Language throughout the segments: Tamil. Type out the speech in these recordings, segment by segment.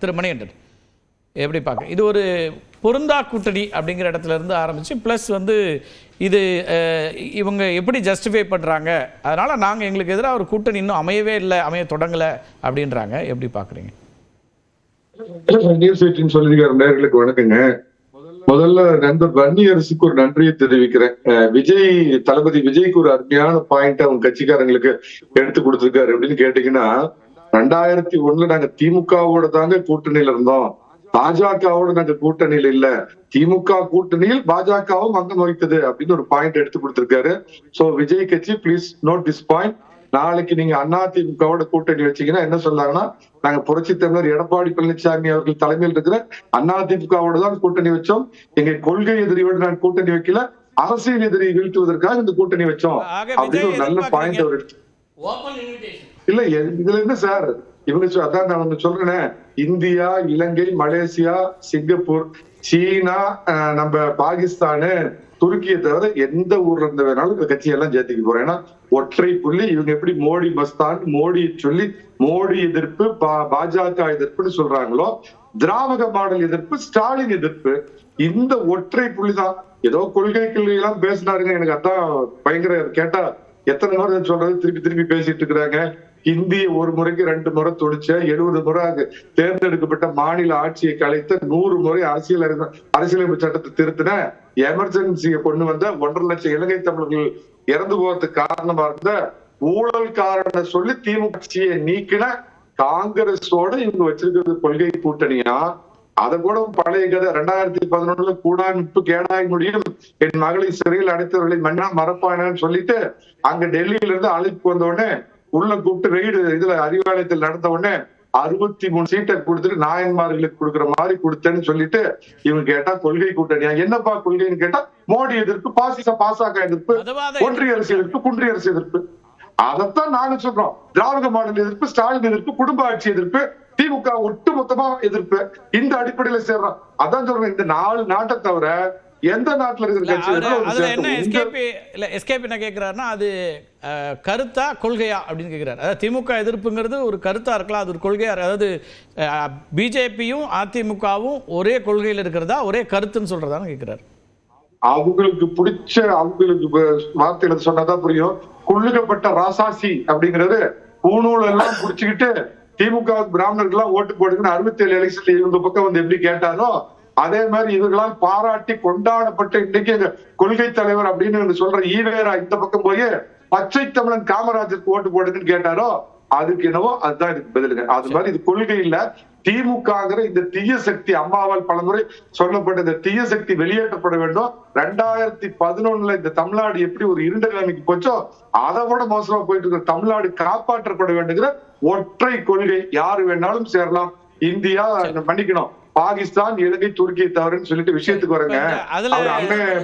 திரு மணிகண்டன் எப்படி பார்க்க இது ஒரு பொருந்தா கூட்டணி அப்படிங்கிற இடத்துல இருந்து ஆரம்பிச்சு ப்ளஸ் வந்து இது இவங்க எப்படி ஜஸ்டிஃபை பண்றாங்க? அதனால நாங்க எங்களுக்கு எதிராக ஒரு கூட்டணி இன்னும் அமையவே இல்லை அமைய தொடங்கல அப்படின்றாங்க. எப்படி பார்க்குறீங்க? நியூஸ் எயிட்டின் சொல்லியிருக்காரு நேர்களுக்கு வணக்கங்க. முதல்ல நண்பர் வன்னி அரசுக்கு ஒரு நன்றியை தெரிவிக்கிறேன். விஜய் தளபதி விஜய்க்கு ஒரு அருமையான பாயிண்ட் அவங்க கட்சிக்காரங்களுக்கு எடுத்து கொடுத்துருக்காரு அப்படின்னு கேட்டீங்கன்னா ரெண்டாயிரத்தி ஒண்ணுல நாங்க திமுகவோட தாங்க கூட்டணியில இருந்தோம். பாஜகவோட நாங்க கூட்டணியில இல்ல. திமுக கூட்டணியில் பாஜகவும் அங்கம் வகித்தது அப்படின்னு ஒரு பாயிண்ட் எடுத்து கொடுத்திருக்காரு. சோ விஜய் கட்சி ப்ளீஸ் நோட் திஸ் பாயிண்ட் நாளைக்கு நீங்க அதிமுகவோட கூட்டணி வச்சீங்கன்னா என்ன சொன்னாங்கன்னா நாங்க புரட்சி தமிழர் எடப்பாடி பழனிசாமி அவர்கள் தலைமையில் இருக்கிற அதிமுகவோட தான் கூட்டணி வச்சோம். எங்க கொள்கை எதிரியோட நான் கூட்டணி வைக்கல. அரசியல் எதிரி வீழ்த்துவதற்காக இந்த கூட்டணி வச்சோம். அப்படின்னு ஒரு நல்ல. பாயிண்ட் அவர் எடுத்து இல்ல எ- இதுல இருந்து சார்? இவங்க அதான் நான் ஒண்ணு சொல்றேனே. இந்தியா இலங்கை மலேசியா சிங்கப்பூர் சீனா அஹ், நம்ம பாகிஸ்தானு துருக்கியை தவிர எந்த ஊர்ல இருந்து வேணாலும் இந்த கட்சியெல்லாம் சேர்த்துக்க போறேன் ஏன்னா ஒற்றை புள்ளி இவங்க எப்படி மோடி மஸ்தான் மோடி சொல்லி மோடி எதிர்ப்பு பா- பாஜக எதிர்ப்புன்னு சொல்றாங்களோ திராவிட மாடல் எதிர்ப்பு ஸ்டாலின் எதிர்ப்பு இந்த ஒற்றை புள்ளிதான் ஏதோ கொள்கை கொள்கை எல்லாம் பேசினாருங்க. எனக்கு அதான் பயங்கர கேட்டா எத்தனை முறை சொல்றது திருப்பி திருப்பி பேசிட்டு இருக்கிறாங்க. இந்திய ஒரு முறைக்கு ரெண்டு முறை துடிச்ச எழுபது முறை அங்கு தேர்ந்தெடுக்கப்பட்ட மாநில ஆட்சியை கலைத்த நூறு முறை அரசியல் அரசியலமைப்பு சட்டத்தை திருத்தின எமர்ஜென்சியை கொண்டு வந்த ஒன்றரை லட்சம் இலங்கை தமிழர்கள் இறந்து போறதுக்கு காரணமா இருந்த ஊழல் காரண சொல்லி திமுக கட்சியை நீக்கின காங்கிரஸோட இவங்க வச்சிருக்கிறது கொள்கை கூட்டணியா? அதை கூட பழைய கதை ரெண்டாயிரத்தி பதினொன்னுல கூடாமிப்பு கேடாய் முடியும். என் மகளை சிறையில் அடைத்தவர்களை மன்னா மறப்பானு சொல்லிட்டு அங்க டெல்லியில இருந்து அழைப்பு வந்த உடனே உள்ள கூப்பிட்டு ரெய்டு இதுல அறிவாலயத்தில் நடந்த உடனே அறுபத்தி மூணு சீட்டை கொடுத்துட்டு நாயன்மார்களுக்கு கொடுக்குற மாதிரி கொடுத்தேன்னு சொல்லிட்டு இவங்க கேட்டா கொள்கை கூட்டணியா? என்னப்பா கொள்கைன்னு கேட்டா மோடி எதிர்ப்பு பாசிச பாசக எதிர்ப்பு ஒன்றிய அரசு எதிர்ப்பு குன்றிய அரசு எதிர்ப்பு. அதைத்தான் நாங்க சொல்றோம். திராவிட மாடல் எதிர்ப்பு ஸ்டாலின் எதிர்ப்பு குடும்ப ஆட்சி எதிர்ப்பு திமுக ஒட்டு மொத்தமா எதிர்ப்பு. இந்த அடிப்படையில சேர்றோம். அதான் சொல்றேன் இந்த நாலு நாட்டை தவிர எந்த நாட்டுல இருக்கிற என்ன எஸ்கேபி இல்ல எஸ்கேபி என்ன கேட்கிறாருன்னா அது கருத்தா கொள்கையா அப்படின்னு கேட்கிறாரு அதாவது திமுக எதிர்ப்புங்கிறது ஒரு கருத்தா இருக்கலாம் அது ஒரு கொள்கையா இருக்கு. அதாவது பிஜேபியும் அதிமுகவும் ஒரே கொள்கையில் இருக்கிறதா ஒரே கருத்துன்னு சொல்றதான்னு கேட்கிறாரு அவங்களுக்கு பிடிச்ச அவங்களுக்கு வார்த்தையில சொன்னாதான் புரியும். குள்ளுகப்பட்ட ராசாசி அப்படிங்கிறது பூணூல் எல்லாம் புடிச்சுக்கிட்டு திமுக பிராமணர்கள் எல்லாம் ஓட்டு போடுங்கன்னு அறுபத்தி ஏழு எலெக்ஷன்ல இவங்க பக்கம் வந்து எப்படி கேட்டாரோ அதே மாதிரி இவர்களால் பாராட்டி கொண்டாடப்பட்ட இன்னைக்கு கொள்கை தலைவர் அப்படின்னு சொல்ற ஈவேரா இந்த பக்கம் போய் பச்சை தமிழன் காமராஜருக்கு ஓட்டு போடுங்கன்னு கேட்டாரோ அதுக்கு என்னவோ அதுதான் இதுக்கு பதிலுங்க அது மாதிரி இது கொள்கை இல்ல. திமுகங்கிற இந்த தீய சக்தி அம்மாவால் பலமுறை சொல்லப்பட்ட இந்த தீய சக்தி வெளியேற்றப்பட வேண்டும். ரெண்டாயிரத்தி பதினொன்னுல இந்த தமிழ்நாடு எப்படி ஒரு இருண்ட நிலைமைக்கு போச்சோ அதை விட மோசமா போயிட்டு இருக்கிற தமிழ்நாடு காப்பாற்றப்பட வேண்டுங்கிற ஒற்றை கொள்கை. யாரு வேணாலும் சேரலாம். இந்தியா மன்னிக்கணும். பாகிஸ்தான் இலங்கை துருக்கியை தவறுன்னு சொல்லிட்டு விஷயத்துக்கு வரங்க. அதுல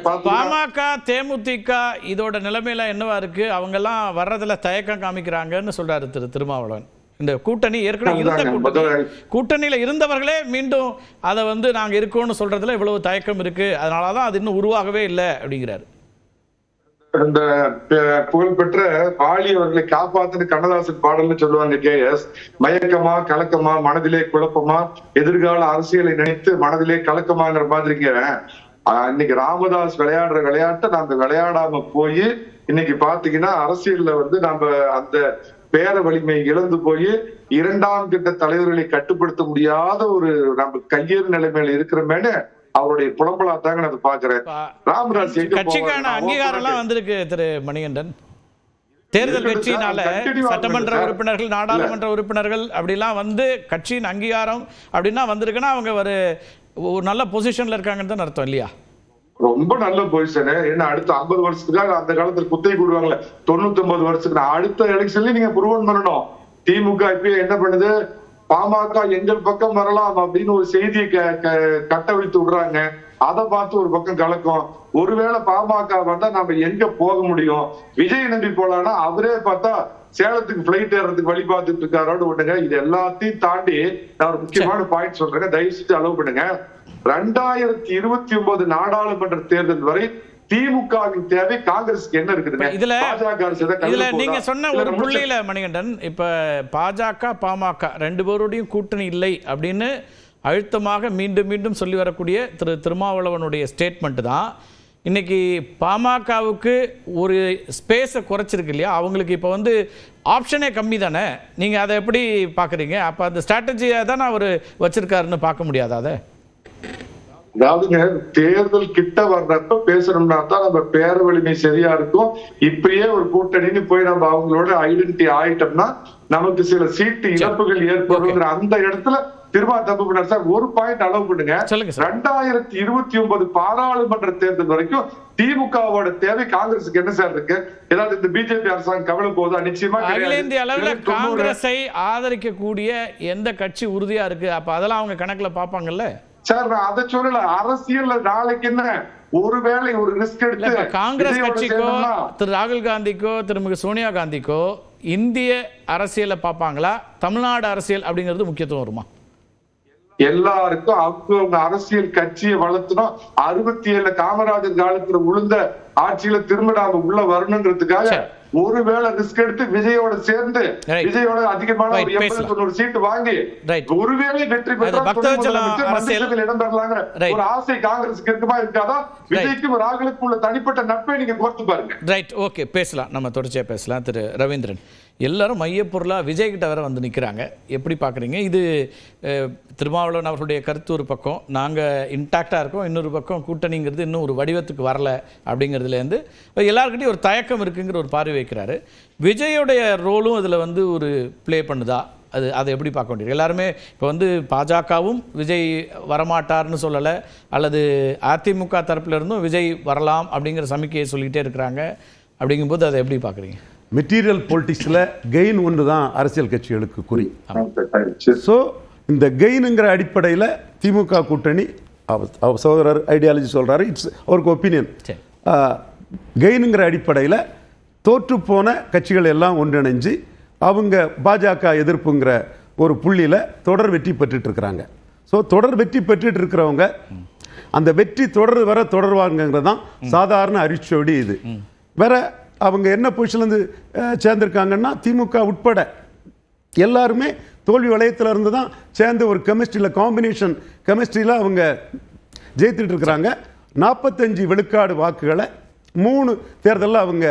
பாமக தேமுதிக இதோட நிலைமையில என்னவா இருக்கு? அவங்க எல்லாம் வர்றதுல தயக்கம் காமிக்கிறாங்கன்னு சொல்றாரு திரு திருமாவளவன். இந்த கூட்டணி ஏற்கனவே இருந்த கூட்டணி. கூட்டணியில இருந்தவர்களே மீண்டும் அதை வந்து நாங்க இருக்கோம்னு சொல்றதுல இவ்வளவு தயக்கம் இருக்கு. அதனாலதான் அது இன்னும் உருவாகவே இல்லை அப்படிங்கிறாரு. இந்த புகழ்பெற்ற பாலி அவர்களை காப்பாத்துன்னு கண்ணதாசன் பாடல்னு சொல்லுவாங்க கே எஸ். மயக்கமா கலக்கமா மனதிலே குழப்பமா எதிர்கால அரசியலை நினைத்து மனதிலே கலக்கமாங்கிற மாதிரிங்க. இன்னைக்கு ராமதாஸ் விளையாடுற விளையாட்டை நாம விளையாடாம போய் இன்னைக்கு பாத்தீங்கன்னா அரசியல்ல வந்து நாம அந்த பேர வலிமை இழந்து போய் இரண்டாம் கிட்ட தலைவர்களை கட்டுப்படுத்த முடியாத ஒரு நம்ம கையேறு நிலைமையில இருக்கிறமேனு அவருடைய புலம்பலா தாங்க நான் பாக்குறேன் எங்க கட்சிக்கான? அங்கீகாரம் எல்லாம் வந்திருக்கு திரு மணிகண்டன். தேர்தல் வெற்றினால சட்டமன்ற. உறுப்பினர்கள் நாடாளுமன்ற உறுப்பினர்கள் அப்படிலாம் வந்து கட்சியின் அங்கீகாரம் அப்படின்னா வந்திருக்குன்னா அவங்க ஒரு ஒரு நல்ல பொசிஷன்ல இருக்காங்கன்னு தான் அர்த்தம் இல்லையா? ரொம்ப நல்ல பொசிஷன் ஏன்னா அடுத்த ஐம்பது வருஷத்துக்காக அந்த காலத்துல குத்தகை கூடுவாங்கல்ல தொண்ணூத்தி ஒன்பது வருஷத்துக்கு அடுத்த எலெக்ஷன்ல நீங்க ப்ரூவன் பண்ணணும். திமுக இப்ப என்ன பண்ணுது? பாமக எங்கள் பக்கம் வரலாம் அப்படின்னு ஒரு செய்தியை கட்டவிழ்த்து விடுறாங்க. அதை பார்த்து ஒரு பக்கம் கலக்கும். ஒருவேளை பாமக வந்தா நம்ம எங்க போக முடியும்? விஜய் நம்பி போலான்னா அவரே பார்த்தா சேலத்துக்கு பிளைட் ஏறதுக்கு வழி பார்த்துட்டு இருக்காரோடு விட்டுங்க இது எல்லாத்தையும் தாண்டி நான் ஒரு முக்கியமான பாயிண்ட் சொல்றேன் தயவு செஞ்சு அலோவ் பண்ணுங்க. ரெண்டாயிரத்தி இருபத்தி ஒன்பது நாடாளுமன்ற தேர்தல் வரை திமுகவின் தேவை காங்கிரஸ்க்கு என்ன இருக்குதுங்க? இதுல இதுல? நீங்க சொன்ன ஒரு புள்ளியில மணிகண்டன் இப்ப பாஜக பாமக ரெண்டு பேரோடையும் கூட்டணி இல்லை அப்படின்னு அழுத்தமாக மீண்டும் மீண்டும் சொல்லி வரக்கூடிய திரு திருமாவளவனுடைய ஸ்டேட்மெண்ட் தான். இன்னைக்கு பாமகவுக்கு ஒரு ஸ்பேஸை குறைச்சிருக்கு இல்லையா? அவங்களுக்கு இப்போ வந்து ஆப்ஷனே கம்மி தானே? நீங்க அதை எப்படி பார்க்குறீங்க அப்போ அந்த ஸ்ட்ராட்டஜியை தான் அவர் வச்சிருக்காருன்னு பார்க்க முடியாதா அதை? அதாவதுங்க தேர்தல் கிட்ட வர்றப்ப பேசணும்னா தான் நம்ம பேர வலிமை சரியா இருக்கும். இப்படியே ஒரு கூட்டணின்னு போய் நம்ம அவங்களோட ஐடென்டிட்டி ஆயிட்டோம்னா நமக்கு சில சீட்டு இழப்புகள் ஏற்படுங்கிற அந்த இடத்துல திரும்ப தப்பு பண்ணார் சார் ஒரு பாயிண்ட் அளவு பண்ணுங்க. ரெண்டாயிரத்தி இருபத்தி ஒன்பது பாராளுமன்ற தேர்தல் வரைக்கும் திமுகவோட தேவை காங்கிரஸுக்கு என்ன சார் இருக்கு? ஏதாவது இந்த பிஜேபி அரசாங்கம் கவலை போகுதா? நிச்சயமா அகில. இந்திய அளவில் காங்கிரஸை ஆதரிக்கக்கூடிய எந்த கட்சி உறுதியா இருக்கு? அப்ப அதெல்லாம் அவங்க கணக்குல பார்ப்பாங்கல்ல? சார் நான் அதை சொல்லல. அரசியல்ல நாளைக்கு என்ன? ஒருவேளை ஒரு ரிஸ்க் எடுத்து காங்கிரஸ் கட்சிக்கோ திரு ராகுல் காந்திக்கோ திருமிகு சோனியா காந்திக்கோ இந்திய அரசியலை பார்ப்பாங்களா? தமிழ்நாடு அரசியல் அப்படிங்கிறது முக்கியத்துவம் வருமா? எல்லாருக்கும் அவங்க அரசியல் கட்சியை வளர்த்தணும். அறுபத்தி ஏழுல காமராஜர் காலத்துல உளுந்த ஆட்சியில திரும்ப நாம உள்ள வரணுன்றதுக்காக. ஒருவேளை ரிஸ்க் எடுத்து விஜயோட சேர்ந்து. விஜயோட அதிகமான ஒரு எண்பது. தொண்ணூறு சீட்டு வாங்கி. ஒருவேளை வெற்றி பெற்றால் இடம் பெறலாங்கிற. ஒரு ஆசை காங்கிரஸுக்கு இருக்குமா இருக்காதா விஜய்க்கும் ராகுலுக்கும் உள்ள தனிப்பட்ட நட்பை நீங்க கோர்த்து பாருங்க ரைட் ஓகே பேசலாம் நம்ம தொடர்ச்சியாக பேசலாம் திரு ரவீந்திரன் எல்லாரும் மையப்பொருளாக விஜய்கிட்ட வேற வந்து நிற்கிறாங்க எப்படி பார்க்குறீங்க இது திருமாவளவன் அவர்களுடைய கருத்து ஒரு பக்கம் நாங்கள் இன்டாக்டாக இருக்கோம் இன்னொரு பக்கம் கூட்டணிங்கிறது இன்னும் ஒரு வடிவத்துக்கு வரல அப்படிங்கிறதுலேருந்து எல்லாருக்கிட்டையும் ஒரு தயக்கம் இருக்குங்கிற ஒரு பார்வை வைக்கிறாரு. விஜயோடைய ரோலும் அதில் வந்து ஒரு ப்ளே பண்ணுதா? அது அதை எப்படி பார்க்க வேண்டியது எல்லாருமே இப்போ வந்து பாஜகவும் விஜய் வரமாட்டார்னு சொல்லலை அல்லது அதிமுக தரப்புல இருந்தும் விஜய் வரலாம் அப்படிங்கிற சமிக்கையை சொல்லிக்கிட்டே இருக்கிறாங்க. அப்படிங்கும்போது அதை எப்படி பார்க்குறீங்க மெட்டீரியல் பொலிட்டிக்ஸில் கெயின் ஒன்று தான் அரசியல் கட்சிகளுக்கு குறி. ஸோ இந்த கெயினுங்கிற அடிப்படையில் திமுக கூட்டணி அவர் சகோதரர் ஐடியாலஜி சொல்கிறாரு இட்ஸ் அவருக்கு ஒப்பீனியன். கெயினுங்கிற அடிப்படையில் தோற்றுப்போன கட்சிகள் எல்லாம் ஒன்றிணைஞ்சு அவங்க பாஜக எதிர்ப்புங்கிற ஒரு புள்ளியில் தொடர் வெற்றி பெற்றுட்டு இருக்கிறாங்க. ஸோ தொடர் வெற்றி பெற்றுட்டு இருக்கிறவங்க அந்த வெற்றி தொடர் வர தொடர்வாங்கிறது தான் சாதாரண அரிச்சோடி இது. வேற அவங்க என்ன பொசிஷன்லேருந்து சேர்ந்துருக்காங்கன்னா திமுக உட்பட எல்லாருமே தோல்வி வளையத்தில் இருந்து தான் சேர்ந்து ஒரு கெமிஸ்ட்ரியில் காம்பினேஷன் கெமிஸ்ட்ரியில் அவங்க ஜெயித்துட்டு இருக்கிறாங்க. நாற்பத்தஞ்சு விழுக்காடு வாக்குகளை மூணு தேர்தலில் அவங்க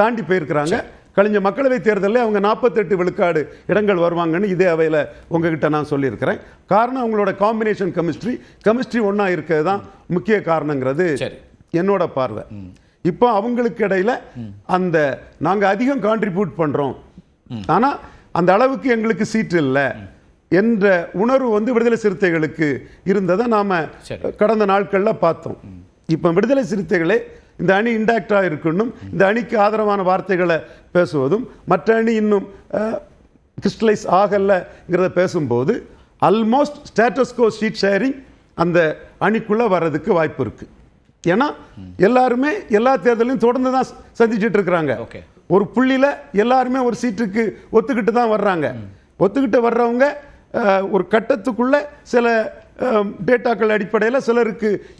தாண்டி போயிருக்கிறாங்க. கழிஞ்ச மக்களவை தேர்தலில் அவங்க நாற்பத்தெட்டு விழுக்காடு இடங்கள் வருவாங்கன்னு இதே அவையில் உங்ககிட்ட நான் சொல்லியிருக்கிறேன். காரணம் அவங்களோட காம்பினேஷன் கெமிஸ்ட்ரி கெமிஸ்ட்ரி ஒன்றா இருக்கிறது தான் முக்கிய காரணங்கிறது சரி. என்னோட பார்வை. இப்போ அவங்களுக்கு இடையில அந்த நாங்க அதிகம் கான்ட்ரிபியூட் பண்றோம். ஆனா அந்த அளவுக்கு எங்களுக்கு சீட்டு இல்லை. என்ற உணர்வு வந்து விடுதலை சிறுத்தைகளுக்கு இருந்ததை நாம. கடந்த நாட்கள்ல பார்த்தோம். இப்போ விடுதலை சிறுத்தைகளே இந்த அணி இன்டாக்டா இருக்கணும். இந்த அணிக்கு ஆதரவான வார்த்தைகளை பேசுவதும் மற்ற அணி இன்னும் கிறிஸ்டலைஸ் ஆகலைங்கிறத பேசும்போது ஆல்மோஸ்ட் ஸ்டேட்டஸ்கோ ஷீட் ஷேரிங் அந்த அணிக்குள்ள வர்றதுக்கு வாய்ப்பு இருக்கு. ஏன்னா எல்லாருமே எல்லா தேர்தலையும் தொடர்ந்து தான் சந்திச்சுட்டு இருக்கிறாங்க. ஒரு புள்ளியில எல்லாருமே ஒரு சீட்டுக்கு ஒத்துக்கிட்டு தான் வர்றாங்க. ஒத்துக்கிட்டு வர்றவங்க ஒரு கட்டத்துக்குள்ள சில டேட்டாக்கள் அடிப்படையில் சிலருக்கு